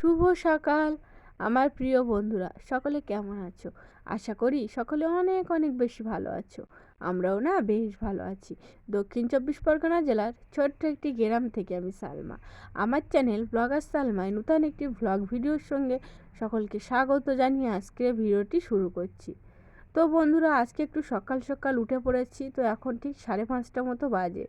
শুভ সকাল, আমার প্রিয় বন্ধুরা, সকলে কেমন আছো? আশা করি সকলে অনেক অনেক বেশি ভালো আছো। আমরাও না বেশ ভালো আছি। দক্ষিণ চব্বিশ পরগনা জেলার ছোট্ট একটি গ্রাম থেকে আমি সালমা। আমার চ্যানেল ব্লগার সালমায় নূতন একটি ব্লগ ভিডিওর সঙ্গে সকলকে স্বাগত জানিয়ে আজকে ভিডিওটি শুরু করছি। তো বন্ধুরা, আজকে একটু সকাল সকাল উঠে পড়েছি, তো এখন ঠিক সাড়ে পাঁচটা মতো বাজে।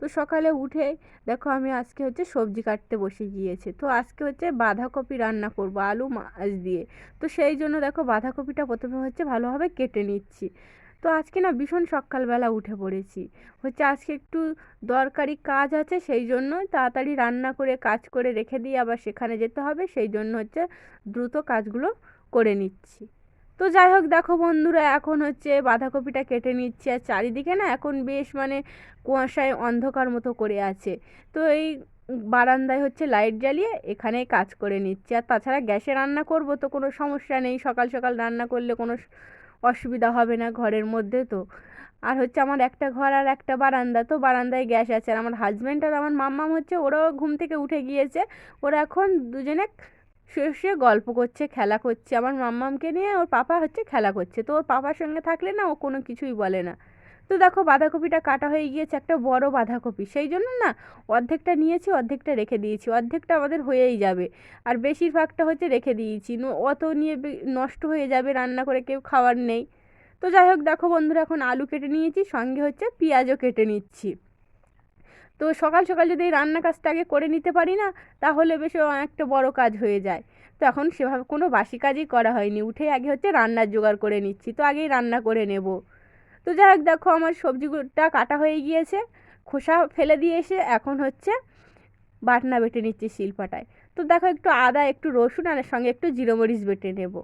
তো সকালে উঠে দেখো আমি আজকে হচ্ছে সবজি কাটতে বসে গিয়েছে। তো আজকে হচ্ছে বাঁধাকপি রান্না করব, আলু মাছ দিয়ে। তো সেই জন্য দেখো বাঁধাকপিটা প্রথমে হচ্ছে ভালোভাবে কেটে নিচ্ছি। তো আজকে না ভীষণ সকালবেলা উঠে পড়েছি। হচ্ছে আজকে একটু দরকারি কাজ আছে, সেই জন্য তাড়াতাড়ি রান্না করে, কাজ করে রেখে দিয়ে আবার সেখানে যেতে হবে। সেই জন্য হচ্ছে দ্রুত কাজগুলো করে নিচ্ছি। তো যাই হোক, দেখো বন্ধুরা, এখন হচ্ছে বাঁধাকপিটা কেটে নিচ্ছে আর চারিদিকে না এখন বেশ মানে কুয়াশায় অন্ধকার মতো করে আছে। তো এই বারান্দায় হচ্ছে লাইট জ্বালিয়ে এখানে কাজ করে নিচ্ছে। আর তাছাড়া গ্যাসে রান্না করব তো কোনো সমস্যা নেই, সকাল সকাল রান্না করলে কোনো অসুবিধা হবে না ঘরের মধ্যে তো। আর হচ্ছে আমার একটা ঘর আর একটা বারান্দা, তো বারান্দায় গ্যাস আছে। আর আমার হাজব্যান্ড আর আমার মাম্মাম হচ্ছে ওরাও ঘুম থেকে উঠে গিয়েছে। ওরা এখন দুজনে শুয়ে শুয়ে গল্প করছে, খেলা করছে। আমার মাম্মামকে নিয়ে ওর পাপা হচ্ছে খেলা করছে। তো ওর পাপার সঙ্গে থাকলে না ও কোনো কিছুই বলে না। তো দেখো বাঁধাকপিটা কাটা হয়ে গিয়েছে একটা বড় বাঁধাকপি। সেই জন্য না অর্ধেকটা নিয়েছি, অর্ধেকটা রেখে দিয়েছি। অর্ধেকটা আমাদের হয়েই যাবে। আর বেশিরভাগটা হচ্ছে রেখে দিয়েছি। অত নিয়ে নষ্ট হয়ে যাবে, রান্না করে কেউ খাওয়ার নেই। তো যাই হোক, দেখো বন্ধুরা, এখন আলু কেটে নিয়েছি, সঙ্গে হচ্ছে পেঁয়াজও কেটে নিচ্ছি। তো সকাল সকাল যদি এই রান্না কাজটা আগে করে নিতে পারি না, তাহলে বেশ অনেকটা বড় কাজ হয়ে যায়। তো এখন সেভাবে কোনো বাসি কাজই করা হয়নি। উঠে আগে হচ্ছে রান্নার জোগাড় করে নিচ্ছি। তো আগেই রান্না করে নেব। তো যাই হোক, দেখো আমার সবজিটা কাটা হয়ে গিয়েছে। খোসা ফেলে দিয়ে এসে এখন হচ্ছে বাটনা বেটে নিচ্ছি শিলপাটায়। তো দেখো একটু আদা, একটু রসুন, আর সঙ্গে একটু জিরোমরিচ বেটে নেব।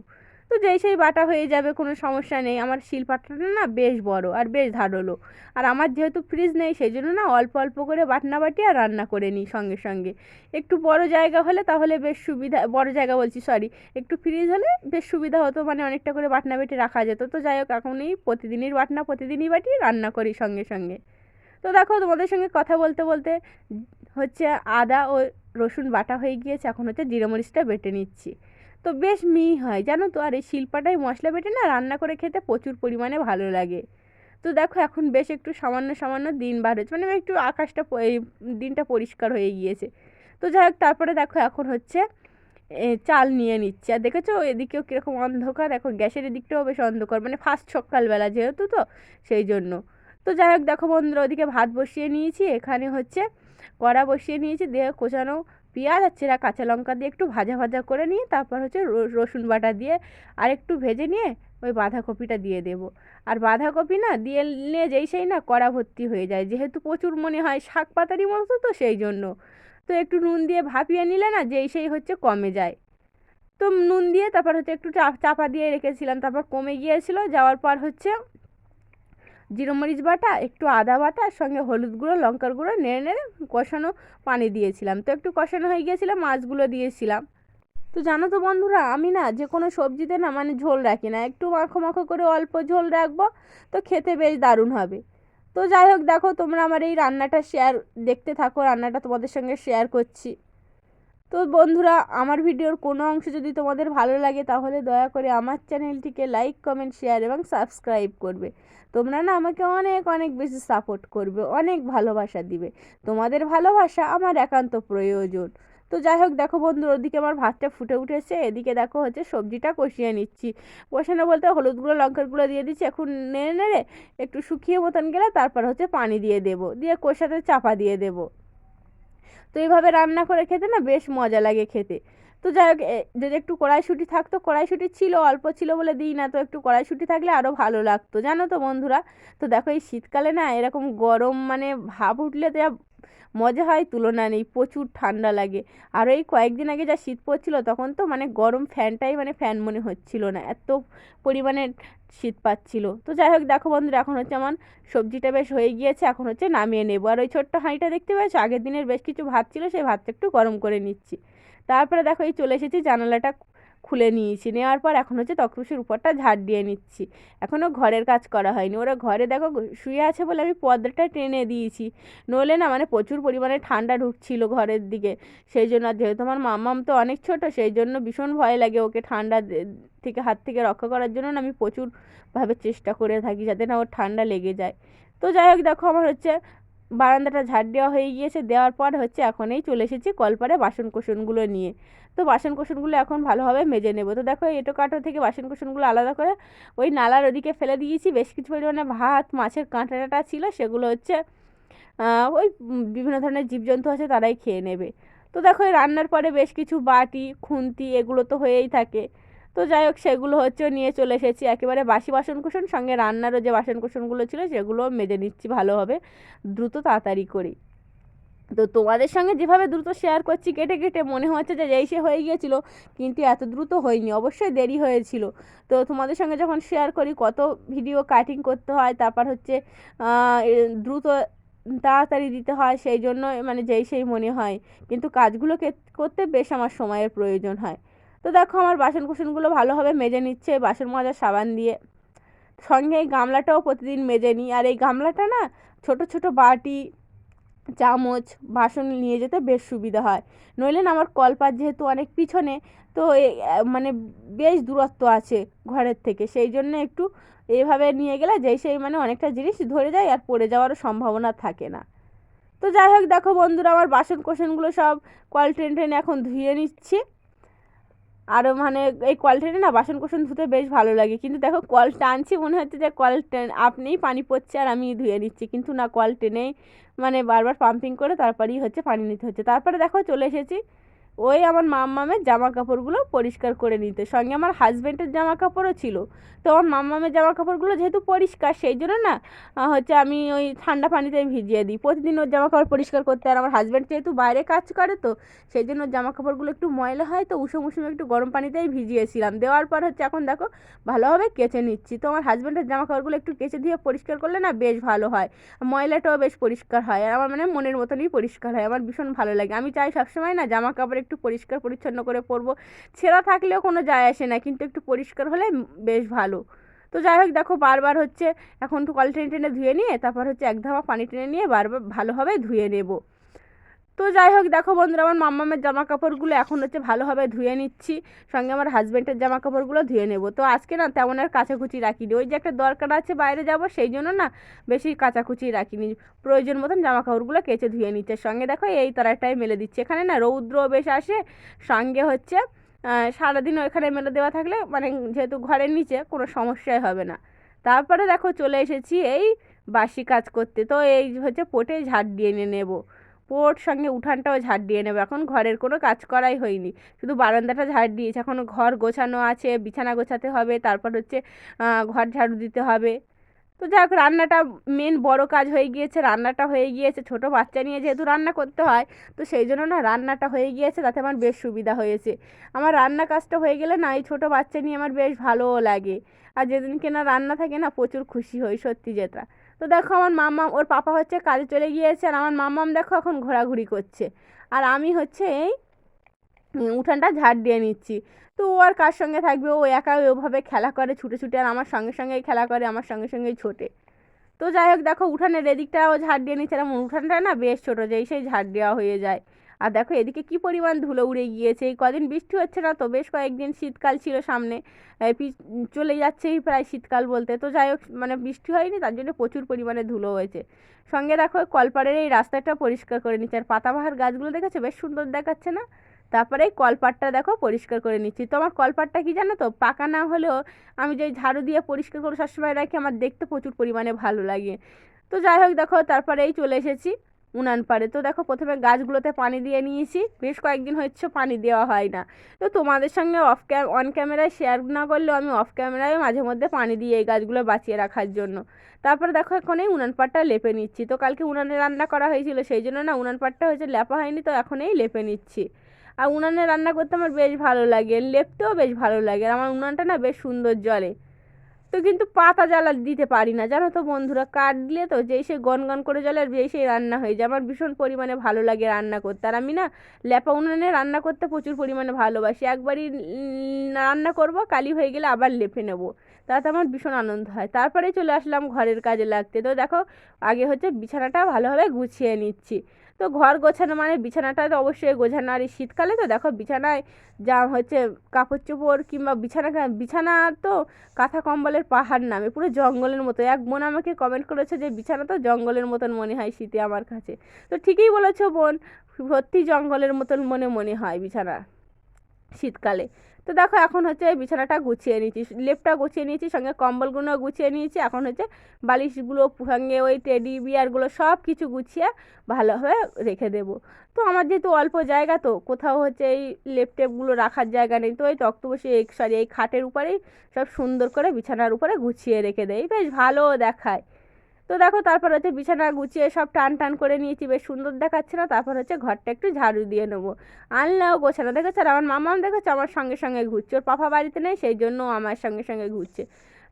তো যেই, সেই বাটা হয়ে যাবে, কোনো সমস্যা নেই। আমার শিলপাটাটা না বেশ বড় আর বেশ ধারালো। আর আমার যেহেতু ফ্রিজ নেই, সেই জন্য না অল্প অল্প করে বাটনা বাটি আর রান্না করে নিই সঙ্গে সঙ্গে। একটু বড় জায়গা হলে তাহলে বেশ সুবিধা, বড় জায়গা বলছি সরি একটু ফ্রিজ হলে বেশ সুবিধা হতো মানে অনেকটা করে বাটনা বেটে রাখা যেত। তো যাই হোক, এখন এই প্রতিদিনই বাটনা, প্রতিদিনই বাটি রান্না করি সঙ্গে সঙ্গে। তো দেখো, তোমাদের সঙ্গে কথা বলতে বলতে হচ্ছে আদা ও রসুন বাটা হয়ে গিয়েছে। এখন হচ্ছে জিরামরিচটা বেটে নিচ্ছি। তো বেশ মিহি হয়, জানো তো? আর এই শিল্পাটাই মশলা বেটে না রান্না করে খেতে প্রচুর পরিমাণে ভালো লাগে। তো দেখো, এখন বেশ একটু সামান্য সামান্য দিন বার হচ্ছে মানে একটু আকাশটা এই দিনটা পরিষ্কার হয়ে গিয়েছে। তো যাই হোক, তারপরে দেখো, এখন হচ্ছে চাল নিয়ে নিচ্ছে। আর দেখেছ, এদিকেও কীরকম অন্ধকার, এখন গ্যাসের এদিকটাও বেশ অন্ধকার মানে ফার্স্ট সকালবেলা যেহেতু তো, সেই জন্য। তো যাই হোক, দেখো বন্ধুরা, ওদিকে ভাত বসিয়ে নিয়েছি, এখানে হচ্ছে কড়া বসিয়ে নিয়েছি, দিয়ে কোচানো পেঁয়াজ আর চেরা কাঁচা লঙ্কা দিয়ে একটু ভাজা ভাজা করে নিয়ে তারপর হচ্ছে রসুন বাটা দিয়ে আর একটু ভেজে নিয়ে ওই বাঁধাকপিটা দিয়ে দেবো। আর বাঁধাকপি না দিয়ে নিয়ে যেই সেই না কড়া ভর্তি হয়ে যায়। যেহেতু প্রচুর মনে হয় শাক পাতারই মতো তো সেই জন্য। তো একটু নুন দিয়ে ভাপিয়ে নিলে না যেই সেই হচ্ছে কমে যায়। তো নুন দিয়ে তারপর হচ্ছে একটু চাপা দিয়ে রেখেছিলাম। তারপর কমে গিয়েছিল। যাওয়ার পর হচ্ছে জিরো মরিচ বাটা, একটু আদা বাটা সঙ্গে হলুদ গুঁড়ো, লঙ্কার গুঁড়ো নেড়ে নেড়ে কষানো পানি দিয়েছিলাম। তো একটু কষানো হয়ে গিয়েছিল, মাছগুলো দিয়েছিলাম। তো জানো তো বন্ধুরা, আমি না যে কোনো সবজিতে না মানে ঝোল রাখি না। একটু মাখো মাখো করে অল্প ঝোল রাখব, তো খেতে বেশ দারুণ হবে। তো যাই হোক, দেখো তোমরা আমার এই রান্নাটা শেয়ার দেখতে থাকো, রান্নাটা তোমাদের সঙ্গে শেয়ার করছি। তো বন্ধুরা, আমার ভিডিওর কোনো অংশ যদি তোমাদের ভালো লাগে, তাহলে দয়া করে আমার চ্যানেলটিকে লাইক, কমেন্ট, শেয়ার এবং সাবস্ক্রাইব করবে। তোমরা না আমাকে অনেক অনেক বেশি সাপোর্ট করবে, অনেক ভালোবাসা দিবে। তোমাদের ভালোবাসা আমার একান্ত প্রয়োজন। তো যাই হোক, দেখো বন্ধু ওদিকে আমার ভাতটা ফুটে উঠেছে, এদিকে দেখো হচ্ছে সবজিটা কষিয়ে নিচ্ছি। কষানো বলতে হলুদ গুঁড়ো, লঙ্কার গুঁড়ো দিয়ে দিচ্ছি, এখন নেড়ে নেড়ে একটু শুকিয়ে মতন গেলে তারপর হচ্ছে পানি দিয়ে দেবো, দিয়ে কষাতে চাপা দিয়ে দেবো। তো এইভাবে রান্না করে খেতে না বেশ মজা লাগে খেতে। তো যাই হোক যদি একটু কড়াইশুঁটি থাকতো, কড়াইশুঁটি ছিল, অল্প ছিল বলে দিই না, তো একটু কড়াইশুঁটি থাকলে আরও ভালো লাগতো। জানো তো বন্ধুরা, তো দেখো এই শীতকালে না এরকম গরম মানে ভাব উঠলে তো মজা হয়, তুলনা নেই, প্রচুর ঠান্ডা লাগে। আর এই কয়েকদিন আগে যা শীত পড়ছিল, তখন তো মানে গরম ফ্যানটাই মানে ফ্যান মনে হচ্ছিল না, এত পরিমাণে শীত পাচ্ছিল। তো যাই হোক, দেখো বন্ধুরা, এখন হচ্ছে আমার সবজিটা বেশ হয়ে গিয়েছে, এখন হচ্ছে নামিয়ে নেব। আর ওই ছোট্ট হাঁড়িটা দেখতে পেয়েছ? আগের দিনের বেশ কিছু ভাত ছিল, সেই ভাতটা একটু গরম করে নিচ্ছি। তারপরে দেখো, এই চলে এসেছি জানালাটা খুলে নিয়েছি। নেওয়ার পর এখন হচ্ছে তক্তপোষের উপরটা ঝাড় দিয়ে নিচ্ছি। এখনও ঘরের কাজ করা হয়নি। ওরা ঘরে দেখো শুয়ে আছে বলে আমি পর্দাটা টেনে দিয়েছি। নইলে না মানে প্রচুর পরিমাণে ঠান্ডা ঢুকছিল ঘরের দিকে। সেই জন্য আর যেহেতু আমার মামাম তো অনেক ছোট, সেই জন্য ভীষণ ভয় লাগে ওকে ঠান্ডা থেকে হাত থেকে রক্ষা করার জন্য আমি প্রচুরভাবে চেষ্টা করে থাকি যাতে না ওর ঠান্ডা লেগে যায়। তো যাই হোক দেখো আমার হচ্ছে বারান্দাটা ঝাড় দেওয়া হয়ে গিয়েছে, দেওয়ার পর হচ্ছে এখন এই চলে এসেছি কলপারে বাসন কোসনগুলো নিয়ে। তো বাসন কোসনগুলো এখন ভালোভাবে মেজে নেব। তো দেখো এটো কাটো থেকে বাসন কোসনগুলো আলাদা করে ওই নালার ওদিকে ফেলে দিয়েছি। বেশ কিছু পরিমাণে ভাত, মাছের কাঁটাটা ছিল, সেগুলো হচ্ছে ওই বিভিন্ন ধরনের জীবজন্তু আছে তারাই খেয়ে নেবে। তো দেখো রান্নার পরে বেশ কিছু বাটি, খুন্তি, এগুলো তো হয়েই থাকে। তো যাই হোক সেগুলো হচ্ছে নিয়ে চলে এসেছি। একেবারে বাসি বাসনকুসন, সঙ্গে রান্নারও যে বাসনকুসনগুলো ছিল সেগুলো মেজে নিচ্ছি ভালোভাবে। দ্রুত তাড়াতাড়ি করি। তো তোমাদের সঙ্গে যেভাবে দ্রুত শেয়ার করছি, কেটে কেটে মনে হচ্ছে যে যেই সে হয়ে গিয়েছিল, কিন্তু এত দ্রুত হয়নি, অবশ্যই দেরি হয়েছিল। তো তোমাদের সঙ্গে যখন শেয়ার করি, কত ভিডিও কাটিং করতে হয়, তারপর হচ্ছে দ্রুত তাড়াতাড়ি দিতে হয়, সেই জন্য মানে যেই সেই মনে হয়। কিন্তু কাজগুলোকে করতে বেশ আমার সময়ের প্রয়োজন হয়। তো দেখো আমার বাসন কুসনগুলো ভালোভাবে মেজে নিচ্ছে, বাসন মাজার সাবান দিয়ে। সঙ্গে এই গামলাটাও প্রতিদিন মেজে নিই। আর এই গামলাটা না, ছোট ছোট বাটি, চামচ, বাসন নিয়ে যেতে বেশ সুবিধা হয়। নইলে আমার কলপাত যেহেতু অনেক পিছনে, তো মানে বেশ দূরত্ব আছে ঘরের থেকে। সেই জন্য একটু এইভাবে নিয়ে গেলে যেই সেই মানে অনেকটা জিনিস ধরে যায় আর পড়ে যাওয়ারও সম্ভাবনা থাকে না। তো যাই হোক দেখো বন্ধুরা, আমার বাসন কোসনগুলো সব কল টেনে টেনে এখন ধুয়ে নিচ্ছি। আরও মানে এই কল টেনে না বাসন কোসন ধুতে বেশ ভালো লাগে। কিন্তু দেখো কল টানছি মনে হচ্ছে যে কল টেন আপনিই পানি পড়ছে আর আমি ধুয়ে নিচ্ছি। কিন্তু না কল টেনেই মানে বারবার পাম্পিং করে তারপরেই হচ্ছে পানি নিতে হচ্ছে। তারপরে দেখো চলে এসেছি। ওই আমার মাম্মামের জামা কাপড়গুলো পরিষ্কার করে নিতে। সঙ্গে আমার হাজব্যান্ডের জামা কাপড়ও ছিল। তো আমার মাম্মামের জামা কাপড়গুলো যেহেতু পরিষ্কার, সেই জন্য না হচ্ছে আমি ওই ঠান্ডা পানিতে ভিজিয়ে দিই। প্রতিদিন ওর জামা কাপড় পরিষ্কার করতে আর আমার হাজব্যান্ড যেহেতু বাইরে কাজ করে তো, সেই জন্য জামা কাপড়গুলো একটু ময়লা হয় তো উষুম উষুম একটু গরম পানিতেই ভিজিয়েছিলাম। দেওয়ার পর হচ্ছে এখন দেখো, ভালোভাবে কেচে নিচ্ছি। তো আমার হাজব্যান্ডের জামা কাপড়গুলো একটু কেচে দিয়ে পরিষ্কার করলে না বেশ ভালো হয়। ময়লাটাও বেশ পরিষ্কার হয়। আর আমার মানে মনের মতনই পরিষ্কার হয়। আমার ভীষণ ভালো লাগে। আমি চাই সবসময় না জামা কাপড় একটু পরিষ্কার পরিচ্ছন্ন করে পরবো। ছেঁড়া থাকলেও কোনো যায় আসে না, কিন্তু একটু পরিষ্কার হলে বেশ ভালো। তো যাই হোক, দেখো বারবার হচ্ছে, এখন একটু কল টেনে টেনে ধুয়ে নিয়ে, তারপর হচ্ছে এক ধামা পানি টেনে নিয়ে বারবার ভালোভাবে ধুয়ে নেব। তো যাই হোক, দেখো বন্ধুরা, আমার মাম্মামের জামা কাপড়গুলো এখন হচ্ছে ভালোভাবে ধুয়ে নিচ্ছি। সঙ্গে আমার হাজব্যান্ডের জামা কাপড়গুলো ধুয়ে নেব। তো আজকে না তেমন আর কাচাকুচি রাখিনি। ওই যে একটা দরকার আছে বাইরে যাব, সেই জন্য না বেশি কাচাকুচি রাখিনি। প্রয়োজন মতন জামা কাপড়গুলো কেচে ধুয়ে নিচ্ছে। সঙ্গে দেখো এই তারাটাই মেলে দিচ্ছে। এখানে না রৌদ্র বেশ আসে। সঙ্গে হচ্ছে সারাদিন ওইখানে মেলে দেওয়া থাকলে মানে যেহেতু ঘরের নিচে, কোনো সমস্যাই হবে না। তারপরে দেখো চলে এসেছি এই বাসি কাজ করতে। তো এই হচ্ছে পোটে ঝাড় দিয়ে নিয়ে নেব। পোট সঙ্গে উঠানটাও ঝাড় দিয়ে নেব। এখন ঘরের কোনো কাজ করাই হয়নি। শুধু বারান্দাটা ঝাড় দিয়েছে। এখন ঘর গোছানো আছে, বিছানা গোছাতে হবে, তারপর হচ্ছে ঘর ঝাড়ু দিতে হবে। তো যাই হোক, রান্নাটা মেন বড় কাজ হয়ে গিয়েছে, রান্নাটা হয়ে গিয়েছে। ছোট বাচ্চা নিয়ে যেহেতু রান্না করতে হয়, তো সেই জন্য না রান্নাটা হয়ে গিয়েছে, তাতে আমার বেশ সুবিধা হয়েছে। আমার রান্না কাজটা হয়ে গেলে না এই ছোটো বাচ্চা নিয়ে আমার বেশ ভালোও লাগে। আর যেদিনকে না রান্না থাকে না, প্রচুর খুশি হই সত্যি যেটা। তো দেখো আমার মাম্মাম, ওর পাপা হচ্ছে কাজে চলে গিয়েছে আর আমার মাম্মাম দেখো এখন ঘোরাঘুরি করছে। আর আমি হচ্ছে এই উঠানটা ঝাড় দিয়ে নিচ্ছি। তো ও আর কার সঙ্গে থাকবে? ও একা ওভাবে খেলা করে, ছুটে ছুটে আর আমার সঙ্গে সঙ্গেই খেলা করে, আমার সঙ্গে সঙ্গেই ছোটে। তো যাই হোক, দেখো উঠানের এদিকটাও ঝাড় দিয়ে নিচ্ছে। এরকম উঠানটা না বেশ ছোটো, যেই সেই ঝাড় দেওয়া হয়ে যায়। আর দেখো এদিকে কি পরিমাণ ধুলো উড়ে গিয়েছে, এই কদিন বৃষ্টি হচ্ছে না তো, বেশ কয়েকদিন শীতকাল ছিল সামনে। চলে যাচ্ছেই প্রায় শীতকাল বলতে। তো যাই হোক মানে বৃষ্টি হয়নি, তার জন্য প্রচুর পরিমাণে ধুলো হয়েছে। সঙ্গে দেখো কলপাড়ের এই রাস্তাটা পরিষ্কার করে নিচ্ছে। আর পাতাবাহার গাছগুলো দেখেছ? বেশ সুন্দর দেখাচ্ছে না? তারপরে এই কলপাটটা দেখো পরিষ্কার করে নিচ্ছি। তো আমার কলপাটটা কি জানো তো? পাকা না হলেও আমি যে ঝাড়ু দিয়ে পরিষ্কার করে সবসময় রাখি, আমার দেখতে প্রচুর পরিমাণে ভালো লাগে। তো যাই হোক দেখো তারপরে এই চলে এসেছি। উনান পাড়ে তো দেখো প্রথমে গাছগুলোতে পানি দিয়ে নিয়েছি, বেশ কয়েকদিন হচ্ছে পানি দেওয়া হয় না। তো তোমাদের সঙ্গে অফ ক্যাম অন ক্যামেরায় শেয়ার না করলেও আমি অফ ক্যামেরায় মাঝে মধ্যে পানি দিয়ে এই গাছগুলো বাঁচিয়ে রাখার জন্য। তারপরে দেখো এখন এই উনান পাড়টা লেপে নিচ্ছি। তো কালকে উনানে রান্না করা হয়েছিল, সেই জন্য না উনান পাড়টা হয়েছে লেপা হয়নি, তো এখন এই লেপে নিচ্ছি। আর উনানে রান্না করতে আমার বেশ ভালো লাগে, লেপতেও বেশ ভালো লাগে। আমার উনানটা না বেশ সুন্দর জলে। তো কিন্তু পাতা জ্বালা দিতে পারি না। জানো তো বন্ধুরা কাঠ দিলে তো যেই সে গনগন করে জ্বলে আর যেই সেই রান্না হয়ে যায়। আমার ভীষণ পরিমাণে ভালো লাগে রান্না করতে। আর আমি না ল্যাপা উনুনে রান্না করতে প্রচুর পরিমাণে ভালোবাসি। একবারই রান্না করব, কালি হয়ে গেলে আবার লেপে নেব। তাতে আমার ভীষণ আনন্দ হয়। তারপরে চলে আসলাম ঘরের কাজে লাগতে। তো দেখো, আগে হচ্ছে বিছানাটা ভালোভাবে গুছিয়ে নিচ্ছি। তো ঘর গোছানো মানে বিছানাটা তো অবশ্যই গোছানো। আর এই শীতকালে তো দেখো বিছানায় যা হচ্ছে কাপড় চোপড় কিংবা বিছানা বিছানা তো কাঁথা কম্বলের পাহাড় নামে, পুরো জঙ্গলের মতো। এক বোন আমাকে কমেন্ট করেছে যে বিছানা তো জঙ্গলের মতন মনে হয় শীতে আমার কাছে। তো ঠিকই বলেছ বোন, সত্যি জঙ্গলের মতন মনে মনে হয় বিছানা। শীতকালে। তো দেখো, এখন হচ্ছে বিছানাটা গুছিয়ে নিয়েছি, লেপটা গুছিয়ে নিয়েছি, সঙ্গে কম্বলগুলো গুছিয়ে নিয়েছি। এখন হচ্ছে বালিশগুলো সঙ্গে ওই টেডি বিয়ারগুলো সব কিছু গুছিয়ে ভালোভাবে রেখে দেবো। তো আমার যেহেতু অল্প জায়গা, তো কোথাও হচ্ছে এই লেপ টেপগুলো রাখার জায়গা নেই। তো এই তক্ত বসে এই, সরি, এই খাটের উপরেই সব সুন্দর করে বিছানার উপরে গুছিয়ে রেখে দেয় বেশ ভালোও দেখায়। তো দেখো, তারপর হচ্ছে বিছানা গুছিয়ে সব টান টান করে নিয়েছি, বেশ সুন্দর দেখাচ্ছে না? তারপর হচ্ছে ঘরটা একটু ঝাড়ু দিয়ে নেব। আনলেও গোছানো দেখেছে? আর আমার মামাম দেখেছে? আমার সঙ্গে সঙ্গে ঘুরছে। ওর পাপা বাড়িতে নেই, সেই জন্য আমার সঙ্গে সঙ্গে ঘুরছে।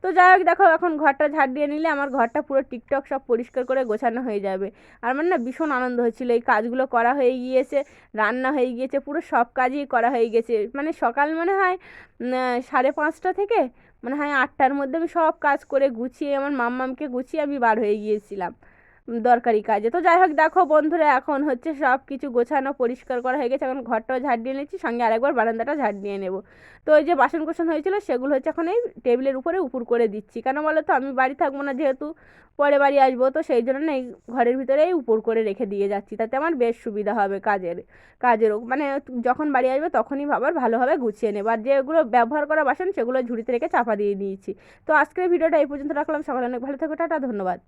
তো যাই হোক, দেখো, এখন ঘরটা ঝাড় দিয়ে নিলে আমার ঘরটা পুরো টিকটক সব পরিষ্কার করে গোছানো হয়ে যাবে। আর আমার না, ভীষণ আনন্দ হচ্ছিল। এই কাজগুলো করা হয়ে গিয়েছে, রান্না হয়ে গিয়েছে, পুরো সব কাজই করা হয়ে গেছে। মানে সকাল মনে হয় সাড়ে পাঁচটা থেকে মানে হয় আটটার মধ্যে আমি সব কাজ করে গুছিয়ে আমার মাম্মামকে গুছিয়ে আমি বার হয়ে গিয়েছিলাম। দরকারি কাজে। তো যাই হোক, দেখো বন্ধুরা, এখন হচ্ছে সব কিছু গোছানো, পরিষ্কার করা হয়ে গেছে। এখন ঘরটাও ঝাড় দিয়ে নিচ্ছি, সঙ্গে আরেকবার বারান্দাটা ঝাড় দিয়ে নেব। তো ওই যে বাসন কোসন হয়েছিল, সেগুলো হচ্ছে এখন এই টেবিলের উপরে উপর করে দিচ্ছি। কেন বলো তো, আমি বাড়ি থাকব না যেহেতু পরে বাড়ি আসব, তো সেই জন্য এই ঘরের ভিতরেই উপর করে রেখে দিয়ে যাচ্ছি। তাতে আমার বেশ সুবিধা হবে কাজের, কাজেরও। মানে যখন বাড়ি আসবে তখনই আবার ভালোভাবে গুছিয়ে নেব। আর যেগুলো ব্যবহার করা বাসন, সেগুলো ঝুড়িতে রেখে চাপা দিয়ে দিয়েছি তো আজকের ভিডিওটা এই পর্যন্ত রাখলাম। সকালে অনেক ভালো থাকো, টাটা, ধন্যবাদ।